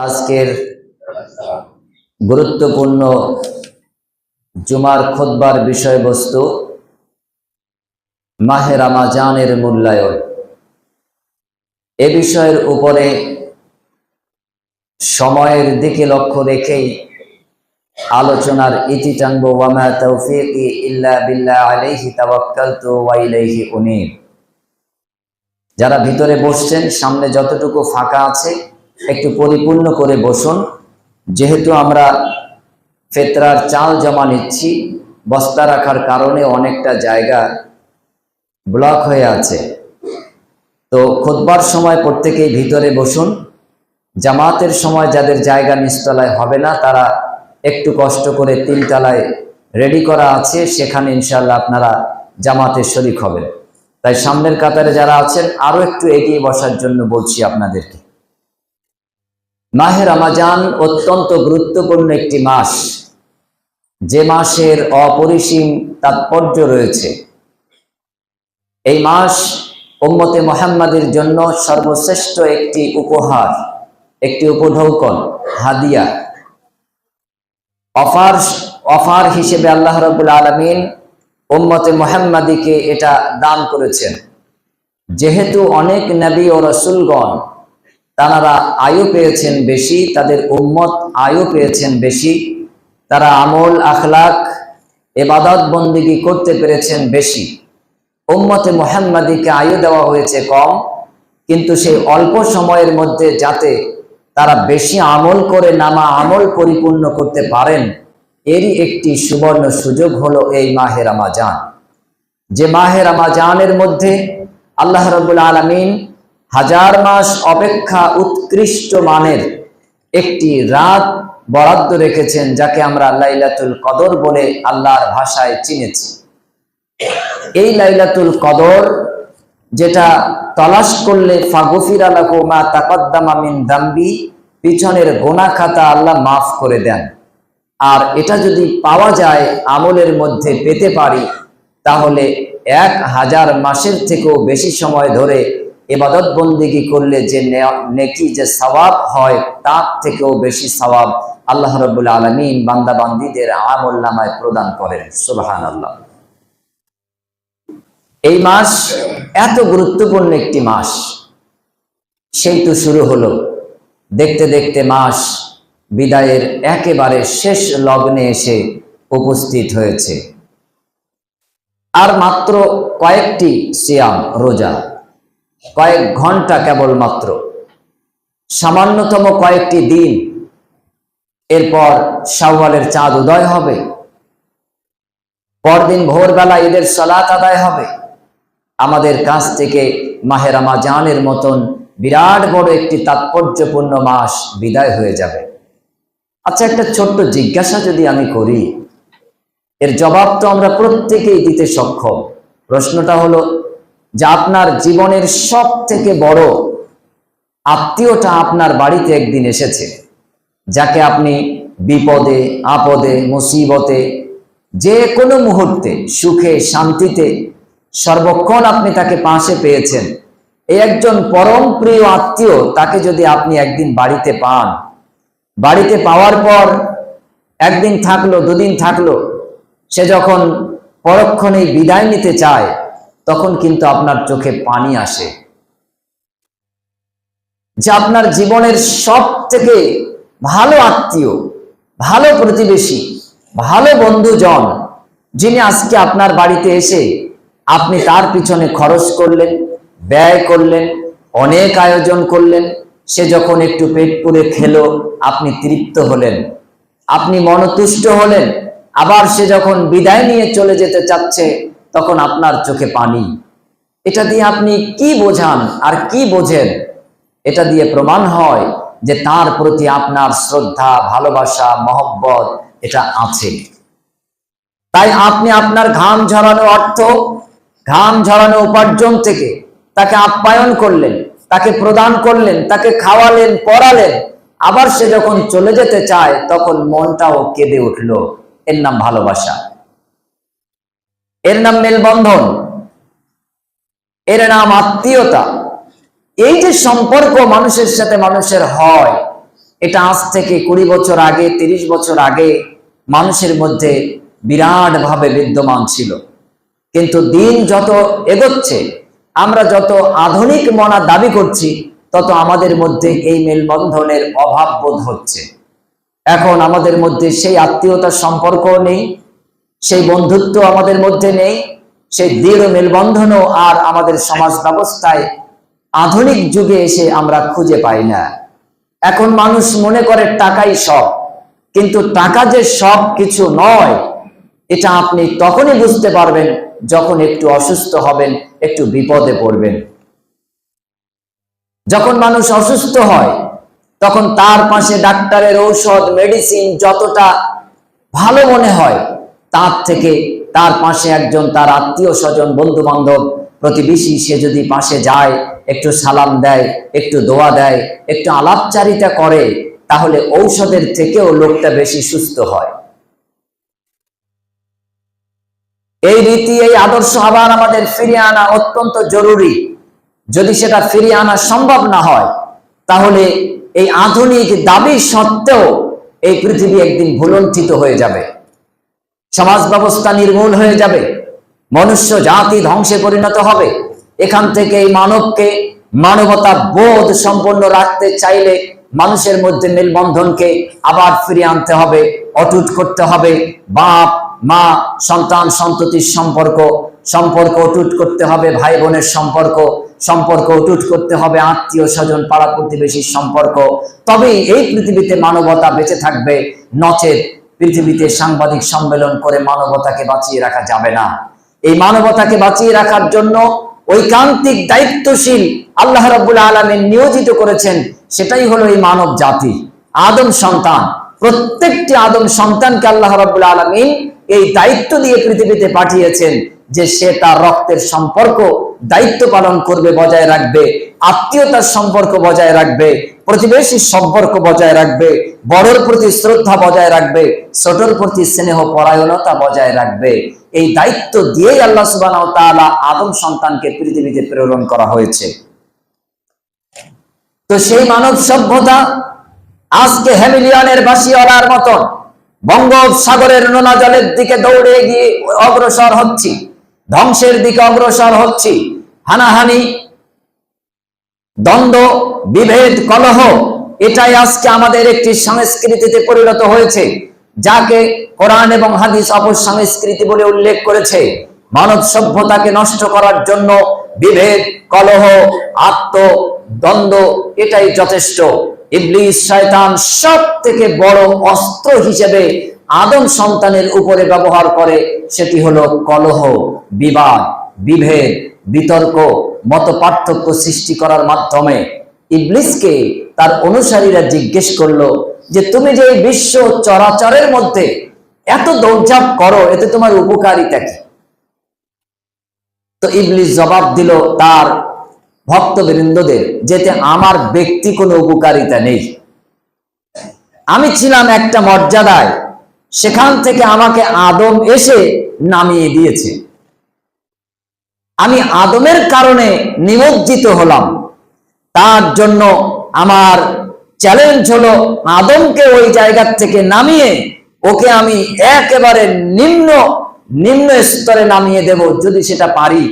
আজকের গুরুত্বপূর্ণ জুমার খোদবার বিষয়বস্তু মাহে রামাজানের মূল্যায়ন। এ বিষয়ের উপরে সময়ের দিকে লক্ষ্য রেখেই আলোচনার ইতি টানব। যারা ভিতরে বসছেন, সামনে যতটুকু ফাঁকা আছে একটু পরিপূর্ণ করে বসুন। যেহেতু আমরা ফেতরার চাল জমা নিচ্ছি, বস্তা রাখার কারণে অনেকটা জায়গা ব্লক হয়ে আছে। তো খোদবার সময় প্রত্যেকেই ভিতরে বসুন। জামাতের সময় যাদের জায়গা নিচতলায় হবে না, তারা একটু কষ্ট করে তিনতলায় রেডি করা আছে, সেখানে ইনশাল্লাহ আপনারা জামাতের শরিক হবেন। তাই সামনের কাতারে যারা আছেন আরও একটু এগিয়ে বসার জন্য বলছি আপনাদেরকে। মাহে রমাজান অত্যন্ত গুরুত্বপূর্ণ একটি মাস। যে মাসের অপরিসীম তাৎপর্য রয়েছে। এই মাস উম্মতে মোহাম্মদের জন্য সর্বশ্রেষ্ঠ একটি উপহার, একটি উপঢৌকন, হাদিয়া। অফার অফার হিসেবে আল্লাহ রবুল আলমিন উম্মতে মোহাম্মদীকে এটা দান করেছেন। যেহেতু অনেক নবী ও রসুলগণ তারা আয়ু পেয়েছেন বেশি, তাদের উম্মত আয়ু পেয়েছেন বেশি, তারা আমল, আখলাক, এবাদত বন্দিগি করতে পেরেছেন বেশি। উম্মতে মোহাম্মদীকে আয়ু দেওয়া হয়েছে কম, কিন্তু সেই অল্প সময়ের মধ্যে যাতে তারা বেশি আমল করে, নামা আমল পরিপূর্ণ করতে পারেন, এরই একটি সুবর্ণ সুযোগ হলো এই মাহের আমাজান যে মাহের আমাজানের মধ্যে আল্লাহ রবুল আলমিন হাজার মাস অপেক্ষা উৎকৃষ্ট মানের একটি রাত বরাদ্দ রেখেছেন, যাকে আমরা লাইলাতুল কদর বলে আল্লাহর ভাষায় চিনেছি। এই লাইলাতুল কদর যেটা তলাশ করলে, ফাগুফির আলাকো মা তাকদ্দামা মিন দাম্বি, পিছনের গোনা খাতা আল্লাহ মাফ করে দেন। আর এটা যদি পাওয়া যায় আমলের মধ্যে পেতে পারি, তাহলে এক হাজার মাসের থেকেও বেশি সময় ধরে এবাদত বন্দিগি করলে যে নেকি যে সওয়াব হয়, তার থেকেও বেশি সওয়াব আল্লাহ রবুল আলমিন বান্দা বান্দিদের আমল নামায় প্রদান করেন। সুবাহান আল্লাহ এই মাস এত গুরুত্বপূর্ণ একটি মাস। সেই তো শুরু হলো। দেখতে দেখতে মাস বিদায়ের একেবারে শেষ লগ্নে এসে উপস্থিত হয়েছে। আর মাত্র কয়েকটি সিয়াম রোজা। কয়েক ঘণ্টা কেবলমাত্র। সামান্যতম কয়েকটি দিন। এরপর শাওয়ালের চাঁদ উদয় হবে। পরদিন ভোরবেলা ঈদের সলাত আদায় হবে। আমাদের কাছ থেকে মাহেরামা জানের মতন বিরাট বড় একটি তাৎপর্যপূর্ণ মাস বিদায় হয়ে যাবে। আচ্ছা একটা ছোট্ট জিজ্ঞাসা যদি আমি করি, এর জবাব তো আমরা প্রত্যেকেই দিতে সক্ষম। প্রশ্নটা হলো যে আপনার জীবনের সব থেকে বড় আত্মীয়টা আপনার বাড়িতে একদিন এসেছে, যাকে আপনি বিপদে, আপদে, মুসিবতে, যে কোনো মুহূর্তে, সুখে, শান্তিতে, সর্বক্ষণ আপনি তাকে পাশে পেয়েছেন। এই একজন পরম প্রিয় আত্মীয় তাকে যদি আপনি একদিন বাড়িতে পান, বাড়িতে পাওয়ার পর একদিন থাকল, দুদিন থাকল, সে যখন পরক্ষণেই বিদায় নিতে চায় তখন কিন্তু আপনার চোখে পানি আসে। যে আপনার জীবনের সব থেকে ভালো আত্মীয়, ভালো প্রতিবেশী, ভালো বন্ধুজন, যিনি আজকে আপনার বাড়িতে এসে আপনি তার পিছনে খরচ করলেন, ব্যয় করলেন, অনেক আয়োজন করলেন, সে যখন একটু পেট পুরে খেলো, আপনি তৃপ্ত হলেন, আপনি মনতুষ্ট হলেন, আবার সে যখন বিদায় নিয়ে চলে যেতে চাচ্ছে তখন আপনার চোখে পানি। এটা দিয়ে আপনি কি বোঝান আর কি বোঝেন? এটা দিয়ে প্রমাণ হয় যে তার প্রতি আপনার শ্রদ্ধা, ভালোবাসা, মহব্বত এটা আছে। তাই আপনি আপনার ঘাম ঝরানো অর্থ, ঘাম ঝরানো উপার্জন থেকে তাকে আপ্যায়ন করলেন, তাকে প্রদান করলেন, তাকে খাওয়ালেন, পড়ালেন। আবার সে যখন চলে যেতে চায়, তখন মনটাও কেঁদে উঠল। এর নাম ভালোবাসা। এর নাম মেলবন্ধন। এর নাম আত্মীয়তা। এই যে সম্পর্ক মানুষের সাথে মানুষের হয়, এটা আজ থেকে কুড়ি বছর আগে, তিরিশ বছর আগে মানুষের মধ্যে বিরাট ভাবে বিদ্যমান ছিল। কিন্তু দিন যত এগোচ্ছে, আমরা যত আধুনিক মনা দাবি করছি, তত আমাদের মধ্যে এই মেলবন্ধনের অভাব বোধ হচ্ছে। এখন আমাদের মধ্যে সেই আত্মীয়তার সম্পর্ক নেই সেই বন্ধুত্ব আমাদের মধ্যে নেই, সেই দৃঢ় মেলবন্ধনও আর আমাদের সমাজ ব্যবস্থায় আধুনিক যুগে এসে আমরা খুঁজে পাই না। এখন মানুষ মনে করে টাকাই সব, কিন্তু টাকা যে সব কিছু নয়, এটা আপনি তখনই বুঝতে পারবেন যখন একটু অসুস্থ হবেন, একটু বিপদে পড়বেন। যখন মানুষ অসুস্থ হয়, তখন তার পাশে ডাক্তারের ঔষধ, মেডিসিন যতটা ভালো মনে হয় তার থেকে তার পাশে একজন তার আত্মীয় স্বজন বন্ধু বান্ধব প্রতিবেশী, সে যদি পাশে যায়, একটু সালাম দেয়, একটু দোয়া দেয়, একটু আলাপচারিতা করে, তাহলে ঔষধের থেকেও লোকটা বেশি সুস্থ হয়। এই রীতি, এই আদর্শ আবার আমাদের ফিরিয়ে আনা অত্যন্ত জরুরি। যদি সেটা ফিরিয়ে আনা সম্ভব না হয়, তাহলে এই আধুনিক দাবি সত্ত্বেও এই পৃথিবী একদিন ভুলণ্ঠিত হয়ে যাবে। সমাজ ব্যবস্থা নির্মূল হয়ে যাবে। মনুষ্য জাতি ধ্বংসে পরিণত হবে। এখান থেকে এই মানবকে মানবতা বোধ সম্পন্ন রাখতে চাইলে মানুষের মধ্যে মেলবন্ধনকে আবার ফিরিয়ে আনতে হবে, অটুট করতে হবে। বাপ, মা, সন্তান, সন্ততির সম্পর্ক সম্পর্ক অটুট করতে হবে ভাই বোনের সম্পর্ক সম্পর্ক অটুট করতে হবে আত্মীয় স্বজন পাড়া প্রতিবেশীর সম্পর্ক। তবেই এই পৃথিবীতে মানবতা বেঁচে থাকবে, নচেত পৃথিবীতে সাংবাদিক সম্মেলন করে মানবতাকে বাঁচিয়ে রাখা যাবে না। এই মানবতাকে বাঁচিয়ে রাখার জন্য ঐকান্তিক, দায়িত্বশীল আল্লাহ রাব্বুল আলমিন নিয়োজিত করেছেন, সেটাই হলো এই মানব জাতি। আদম সন্তান, প্রত্যেকটি আদম সন্তানকে আল্লাহ রাব্বুল আলমিন এই দায়িত্ব দিয়ে পৃথিবীতে পাঠিয়েছেন। যে সে তার রক্তের সম্পর্ক দায়িত্ব পালন করবে, বজায় রাখবে, আত্মীয়তার সম্পর্ক বজায় রাখবে প্রতিবেশীর সম্পর্ক বজায় রাখবে, বড়র প্রতি শ্রদ্ধা বজায় রাখবে, ছোটর প্রতি স্নেহ পরায়ণতা বজায় রাখবে। এই দায়িত্ব দিয়েই আল্লাহ সুবাহ তাআলা আদম সন্তানকে পৃথিবীতে প্রেরণ করা হয়েছে। তো সেই মানব সভ্যতা আজকে হ্যামিলিয়নের বাসিওয়ালার মতন বঙ্গোপসাগরের নোনা জলের দিকে দৌড়ে গিয়ে অগ্রসর হচ্ছি। ধ্বংসের দিকে অগ্রসর হচ্ছি। হানাহানি, দ্বন্দ্ব, বিভেদ, কলহ, এটাই আজকে আমাদের একটি সংস্কৃতিতে পরিণত হয়েছে, যাকে কোরআন এবং হাদিস অপর সংস্কৃতি বলে উল্লেখ করেছে। মানব সভ্যতাকে নষ্ট করার জন্য বিভেদ, কলহ, আত্ম, দ্বন্দ্ব, এটাই যথেষ্ট। ইবলিস, শয়তান সব থেকে বড় অস্ত্র হিসেবে আদম সন্তানের উপরে ব্যবহার করে, সেটি হলো কলহ, বিবাদ, বিভেদ, বিতর্ক মত পার্থক্য সৃষ্টি করার মাধ্যমে। ইবলিসকে তার অনুসারীরা জিজ্ঞেস করল যে, তুমি যে বিশ্ব চরাচরের মধ্যে এত দৌড়ঝাঁপ করো, এতে তোমার উপকারিতা কি? তো ইবলিস জবাব দিল, তার ভক্তবৃন্দদের, যেতে আমার ব্যক্তি কোনো উপকারিতা নেই। আমি ছিলাম একটা মর্যাদায় সেখান থেকে আমাকে আদম এসে নামিয়ে দিয়েছে। আমি আদমের কারণে নিমজ্জিত হলাম। তার জন্য আমার চ্যালেঞ্জ হলো আদমকে ওই জায়গার থেকে নামিয়ে ওকে আমি একেবারে নিম্ন নিম্ন স্তরে নামিয়ে দেব যদি সেটা পারি।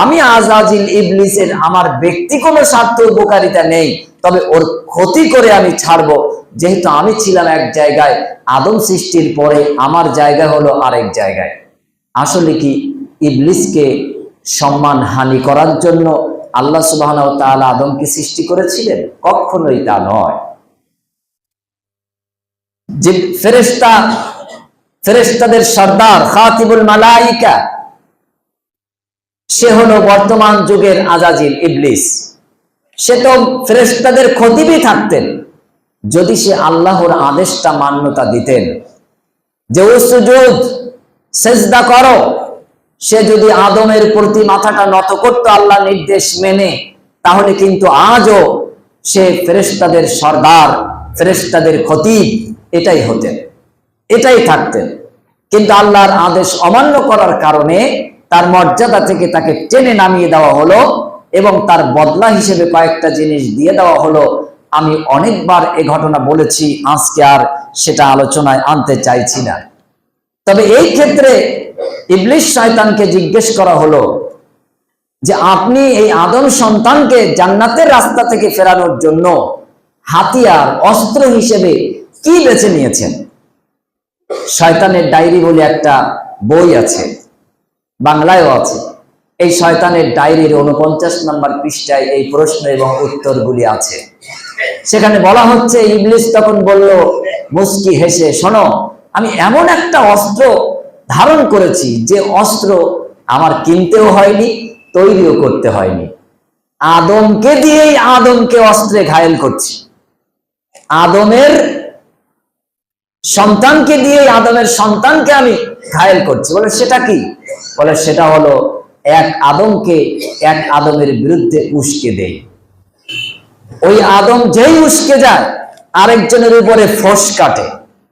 আমি আজাজিল ইবলিসের আমার ব্যক্তি কোনো স্বার্থ উপকারিতা নেই। তবে ওর ক্ষতি করে আমি ছাড়বো। যেহেতু আমি ছিলাম এক জায়গায়, আদম সৃষ্টির পরে আমার জায়গা হলো আরেক জায়গায়। আসলে কি ইবলিসকে সম্মান হানি করার জন্য আল্লাহ সুবাহ তাআলা আদমকে সৃষ্টি করেছিলেন? কখনোই তা নয়। যে ফেরেস্তা ফেরেস্তাদের সর্দার খাতিবুল মালাইকা, সে হলো বর্তমান যুগের আজাজিল ইবলিস। সে তো ফেরেস্তাদের খতিবই থাকতেন। যদি সে আল্লাহর আদেশটা মান্যতা দিতেন যে সেজদা করো। সে যদি আদমের প্রতি মাথাটা নত করতো আল্লাহ নির্দেশ মেনে, তাহলে কিন্তু আজও সে ফেরেস্তাদের সর্দার ফেরেস্তাদের খতিব, এটাই হতেন, এটাই থাকতেন। কিন্তু আল্লাহর আদেশ অমান্য করার কারণে তার মর্যাদা থেকে তাকে টেনে নামিয়ে দেওয়া হলো এবং তার বদলা হিসেবে কয়েকটা জিনিস দিয়ে দেওয়া হলো। আমি অনেকবার এ ঘটনা বলেছি, আজকে আর সেটা আলোচনায় আনতে চাইছি না। তবে এই ক্ষেত্রে ইবলিশ শয়তানকে জিজ্ঞেস করা হলো যে, আপনি এই আদম সন্তানকে জান্নাতের রাস্তা থেকে ফেরানোর জন্য হাতিয়ার, অস্ত্র হিসেবে কি বেছে নিয়েছেন? শয়তানের ডায়েরি বলে একটা বই আছে, বাংলায়ও আছে। এই শয়তানের ডায়েরির উনপঞ্চাশ নম্বর পৃষ্ঠায় এই প্রশ্ন এবং উত্তরগুলি আছে। সেখানে বলা হচ্ছে, ইবলিস তখন বলল, মুস্কি হেসে, শোনো, আমি এমন একটা অস্ত্র ধারণ করেছি যে অস্ত্র আমার কিনতেও হয়নি, তৈরিও করতে হয়নি। আদমকে দিয়েই আদমকে অস্ত্রে ঘায়েল করছি। আদমের সন্তানকে দিয়েই আদমের সন্তানকে আমি ঘায়েল করছি। বলে, সেটা কি? বলে, সেটা হলো এক আদমকে এক আদমের বিরুদ্ধে উস্কে দেয়। ওই আদম যেই উস্কে যায়, আরেকজনের উপরে ফোস কাটে।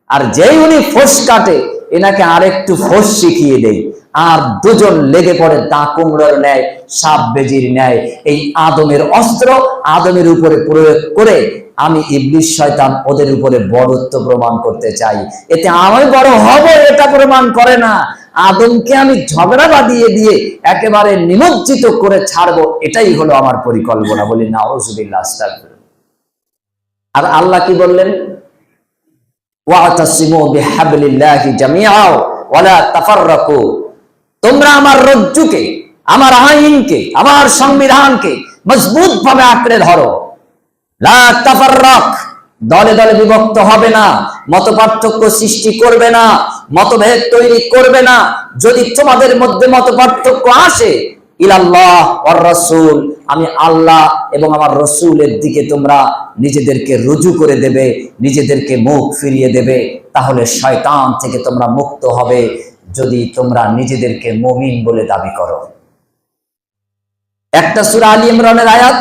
আর যেই উনি ফোস কাটে, এনাকে আরেকটু ফোস শিখিয়ে দেয়। আর দুজন লেগে পড়ে, দা কুমড়োর ন্যায়, সাপ বেজির ন্যায়। এই আদমের অস্ত্র আদমের উপরে প্রয়োগ করে আমি ইবলিশ শয়তান ওদের উপরে বড়ত্ব প্রমাণ করতে চাই। এতে আমি বড় হব, এটা প্রমাণ করে না। আদমকে আমি ঝগড়া বাঁধিয়ে দিয়ে একেবারে নিমজ্জিত করে ছাড়বো, এটাই হলো আমার পরিকল্পনা বলি না আর আল্লাহ কি বললেন? তোমরা আমার রজ্জুকে, আমার আইনকে, আমার সংবিধানকে মজবুত ভাবে আঁকড়ে ধরো। দলে দলে বিভক্ত হবে না, মত পার্থক্য সৃষ্টি করবে না, মতভেদ তৈরি করবে না। যদি তোমাদের মধ্যে মত পার্থক্য আসে, ইলাল্লাহ আমি আল্লাহ এবং আমার রসুলের দিকে তোমরা নিজেদেরকে রুজু করে দেবে, নিজেদেরকে মুখ ফিরিয়ে দেবে, তাহলে শয়তান থেকে তোমরা মুক্ত হবে, যদি তোমরা নিজেদেরকে মমিন বলে দাবি করো। একটা সুরা আলী ইমরানের আয়াত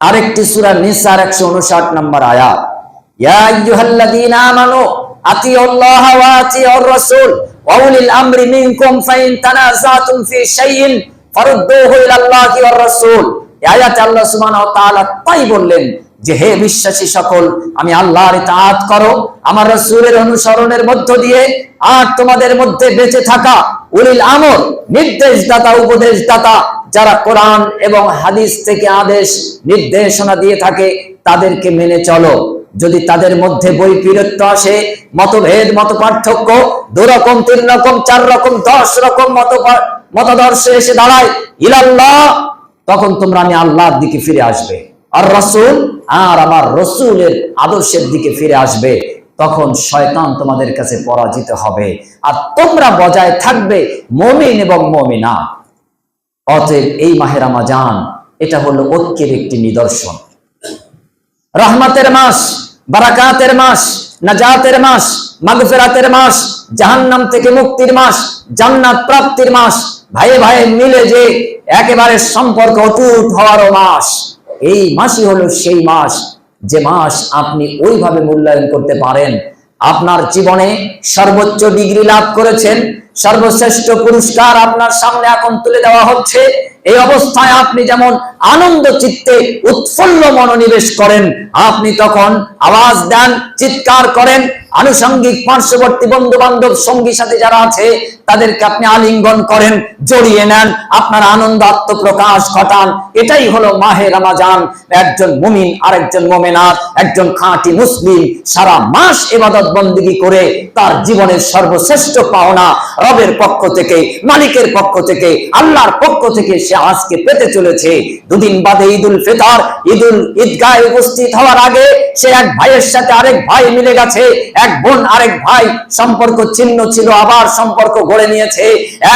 আরেকটি সুরা নিসার একশো উনষাট নম্বর আয়াত। তাই বললেন যে, হে বিশ্বাসী সকল, আমি করো, আমার রাসূলের অনুসরণের মধ্য দিয়ে আর তোমাদের মধ্যে বেঁচে থাকা উলিল আমর, নির্দেশদাতা, উপদেশদাতা যারা কোরআন এবং হাদিস থেকে আদেশ, নির্দেশনা দিয়ে থাকে, তাদেরকে মেনে চলো। যদি তাদের মধ্যে বৈপরীত্য আসে, মতভেদ মত পার্থক্য দু রকম, তিন রকম, চার রকম, দশ রকম মত মতাদর্শ এসে দাঁড়ায় ইলাল্লাহ, তখন তোমরা আমি আল্লাহর দিকে ফিরে আসবে। আর রসুল, আর আমার রসুলের আদর্শের দিকে ফিরে আসবে। তখন শয়তান তোমাদের কাছে পরাজিত হবে। আর তোমরা বজায় থাকবে, মমিন এবং মমিনা অতএব এই মাহের আমাজান এটা হলো ঐক্যের একটি নিদর্শন। রহমতের মাস, বারাকাতের মাস, নাজাতের মাস, মাগফেরাতের মাস, জাহান্নাম থেকে মুক্তির মাস, জান্নাত প্রাপ্তির মাস ভাই ভাইয়ে মিলে যে একেবারে সম্পর্ক অটুট হওয়ারও মাস, এই মাসই হলো সেই মাস। যে মাস আপনি ওইভাবে মূল্যায়ন করতে পারেন। আপনার জীবনে সর্বোচ্চ ডিগ্রি লাভ করেছেন সর্বশ্রেষ্ঠ পুরস্কার আপনার সামনে এখন তুলে দেওয়া হচ্ছে। এই অবস্থায় আপনি যেমন আনন্দ চিত্তে উৎফুল্ল মনোনিবেশ করেন, আপনি তখন আওয়াজ দেন, চিৎকার করেন। আনুষঙ্গিক পার্শ্ববর্তী বন্ধু বান্ধব সঙ্গী সাথে যারা আছে, তাদেরকে আপনি আলিঙ্গন করেন, জড়িয়ে নেন, আপনার আনন্দ আত্মপ্রকাশ ঘটান। এটাই হলো মাহে রামাজান। একজন মুমিন, আরেকজন মোমেনার, একজন খাঁটি মুসলিম সারা মাস এবাদত বন্দিগি করে তার জীবনের সর্বশ্রেষ্ঠ পাওনা রবের পক্ষ থেকে, মালিকের পক্ষ থেকে, আল্লাহর পক্ষ থেকে সে আজকে পেতে চলেছে। দুদিন বাদে ঈদুল ফিতর। ঈদুল ঈদগাহে উপস্থিত হওয়ার আগে সে এক ভাইয়ের সাথে আরেক ভাই মিলে গেছে। এক বোন আরেক ভাই সম্পর্ক ছিন্ন ছিল, আবার সম্পর্ক গড়ে নিয়েছে।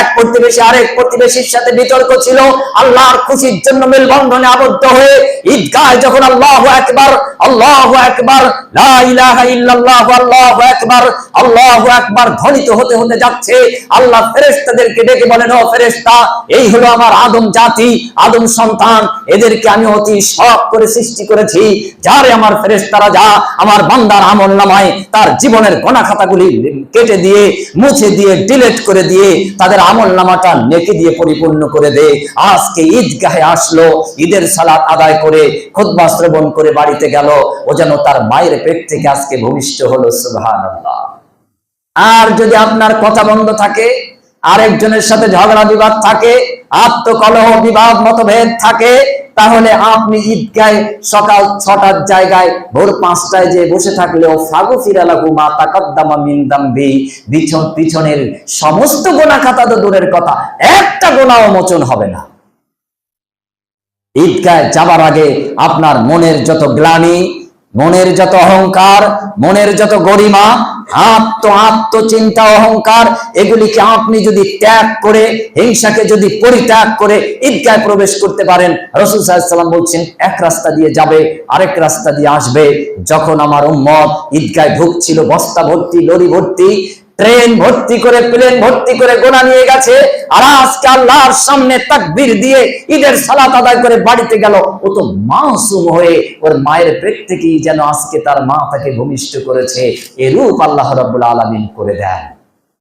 এক প্রতিবেশী আরেক প্রতিবেশীর সাথে বিতর্ক ছিল। আল্লাহর খুশির জন্য মেলবন্ধনে আবদ্ধ হয়ে ঈদগাহে যখন আল্লাহ একবার আল্লাহ একবার আল্লাহু আকবার ধ্বনিত হতে হতে যাচ্ছে। আল্লাহ ফেরেশতাদেরকে ডেকে বলেন, ও ফেরেশতা, এই হলো আমার আদম আদম জাতি, আদম সন্তান, এদেরকে আমি অতি শখ করে সৃষ্টি করেছি। যারে আমার ফেরেশতারা যা, আমার বান্দার আমল নামায়, তার জীবনের গোনা খাতাগুলি কেটে দিয়ে, মুছে দিয়ে ডিলেট করে দিয়ে, তাদের আমল নামাটা নেকে দিয়ে পরিপূর্ণ করে দে। আজকে ঈদগাহে আসলো, ঈদের সালাত আদায় করে, খুতবা শ্রবণ করে বাড়িতে গেল, ও যেন তার মায়ের পেট থেকে আজকে ভূমিষ্ঠ হলো, সুবহানাল্লাহ। আর যদি আপনার কথা বন্ধ থাকে আরেকজনের সাথে ঝগড়া বিবাদ থাকে, আত্মকলহ বিবাদ মতভেদ থাকে, তাহলে আপনি ঈদগায় সকাল ছটার জায়গায় ভোর পাঁচটায় যে বসে থাকলেও ফাগু ফিরালাহু মা তাকাদ্দামা মিন দাম্বি, পিছন পিছনের সমস্ত গোনা খাতা তো দূরের কথা, একটা গোনাও মোচন হবে না। ঈদগায় যাবার আগে আপনার মনের যত গ্লানি মনের যত অহংকার, মনের যত গরিমা, আত্ম, আত্মচিন্তা, অহংকার, এগুলিকে আপনি যদি ত্যাগ করে, হিংসাকে যদি পরিত্যাগ করে ঈদগায় প্রবেশ করতে পারেন, রসুল সাহেব বলছেন, এক রাস্তা দিয়ে যাবে, আরেক রাস্তা দিয়ে আসবে। যখন আমার উম্মত ঈদগায় ভুগছিল, বস্তা ভর্তি, লরি ভর্তি ট্রেন ভর্তি করে, প্লেন ভর্তি করে গোনা নিয়ে গেছে। আর আজকে আল্লাহর সামনে তাকবীর দিয়ে ঈদের সালাত আদায় করে বাড়িতে গেল। ও তো মাসুম হয়ে ওর মায়ের পেট থেকেই যেন আজকে তার মা তাকে ভূমিষ্ঠ করেছে। এরূপ আল্লাহ রাব্বুল আলামিন করে দেন।